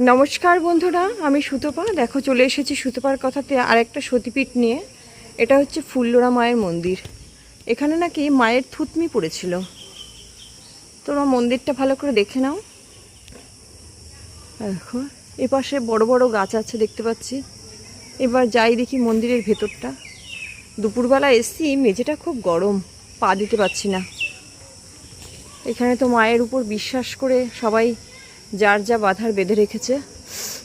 নমস্কার বন্ধুরা, আমি সুতপা। দেখো, চলে এসেছি সুতপার কথাতে আরেকটা সতীপীঠ নিয়ে। এটা হচ্ছে ফুল্লরা মায়ের মন্দির। এখানে নাকি মায়ের থুতমি পড়েছিল। তোমরা মন্দিরটা ভালো করে দেখে নাও। দেখো, এপাশে বড় বড় গাছ আছে দেখতে পাচ্ছি। এবার যাই দেখি মন্দিরের ভেতরটা। দুপুরবেলা এসছি, মেঝেটা খুব গরম, পা দিতে পারছি না। এখানে তো মায়ের উপর বিশ্বাস করে সবাই যার যা বাধার বেঁধে রেখেছে।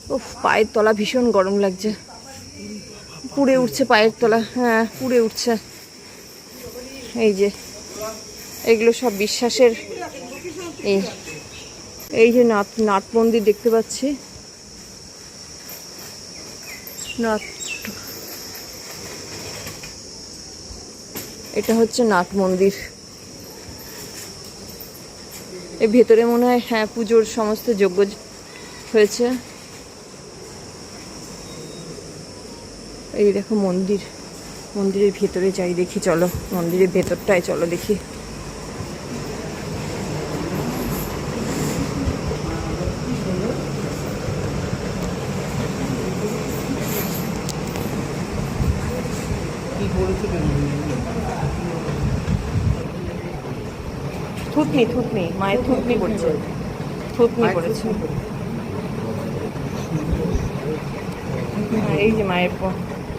ও পায়ের তলা ভীষণ গরম লাগছে। পুড়ে উঠছে পায়ের তলা। হ্যাঁ পুড়ে উঠছে। এই যে, এগুলো সব বিশ্বাসের এই এই যে নাট নাট মন্দির দেখতে পাচ্ছি। নাট। এটা হচ্ছে নাট মন্দির। এর ভেতরে মনে হয় হ্যাঁ পুজোর সমস্ত যোগ্য হয়েছে। এই দেখো মন্দির। মন্দিরের ভেতরে যাই দেখি, চলো। মন্দিরের ভেতরটায় চলো দেখি। থুতনি থুতনি মায়ের থুতনি পড়ছে থুতনি পড়েছে হ্যাঁ, এই যে মায়ের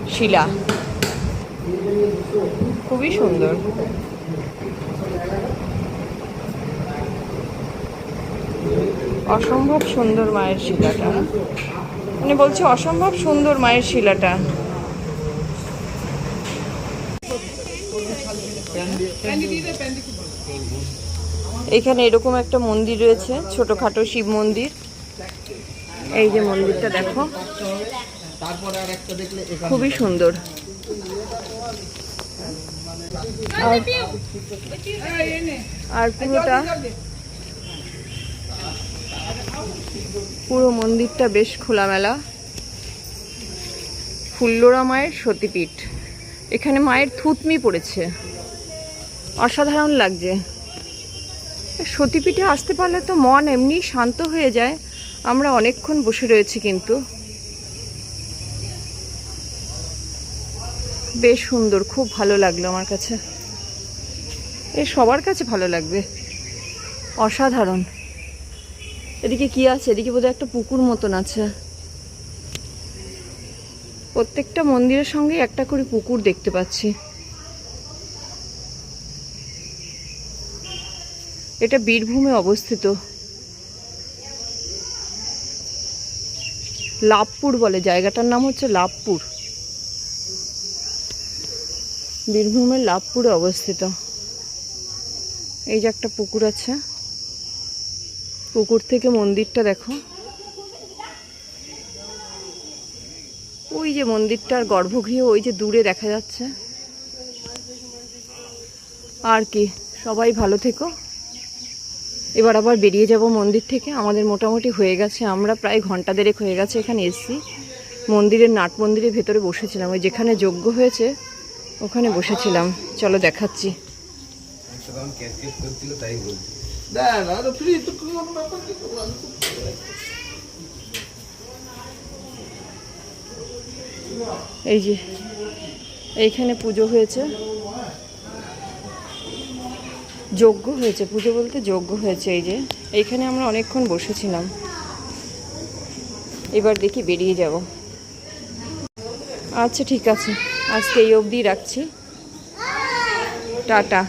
শিলা খুবই সুন্দর অসম্ভব সুন্দর মায়ের শিলাটা মানে বলছি অসম্ভব সুন্দর মায়ের শিলাটা এখানে এরকম একটা মন্দির রয়েছে, ছোটখাটো শিব মন্দির। এই যে মন্দিরটা দেখো। খুবই সুন্দর। আর পুরোটা পুরো মন্দিরটা বেশ খোলামেলা। ফুল্লরা মায়ের সতীপীঠ। এখানে মায়ের থুতমি পড়েছে। অসাধারণ লাগছে। সতীপীঠে আসতে পারলে তো মন এমনি শান্ত হয়ে যায়। আমরা অনেকক্ষণ বসে রয়েছি কিন্তু। বেশ সুন্দর, খুব ভালো লাগল আমার কাছে। এ সবার কাছে ভালো লাগবে। অসাধারণ। এদিকে কি আছে? এদিকে বোধহয় একটা পুকুর মতন আছে। প্রত্যেকটা মন্দিরের সঙ্গে একটা করে পুকুর দেখতে পাচ্ছি। এটা বীরভূমে অবস্থিত। লাভপুর বলে, জায়গাটার নাম হচ্ছে লাভপুর। বীরভূমের লাভপুরে অবস্থিত। এই যে একটা পুকুর আছে। পুকুর থেকে মন্দিরটা দেখো। ওই যে মন্দিরটার গর্ভগৃহ, ওই যে দূরে দেখা যাচ্ছে। আর কি, সবাই ভালো থেকো। এবার আবার বেরিয়ে যাব মন্দির থেকে। আমাদের মোটামুটি হয়ে গেছে, আমরা প্রায় ঘণ্টা দেড়েক হয়ে গেছে এখানে এসছি। মন্দিরের নাট মন্দিরের ভেতরে বসেছিলাম, ওই যেখানে যজ্ঞ হয়েছে, ওখানে বসেছিলাম। চলো দেখাচ্ছি। এই যে, এইখানে পুজো হয়েছে। যজ্ঞ হয়েছে, পুজো বলতে যজ্ঞ হয়েছে এই যে। এইখানে আমরা অনেকক্ষণ বসেছিলাম। এবার দেখি বেরিয়ে যাব। আচ্ছা ঠিক আছে। আজকে এই অবধি রাখছি। টাটা।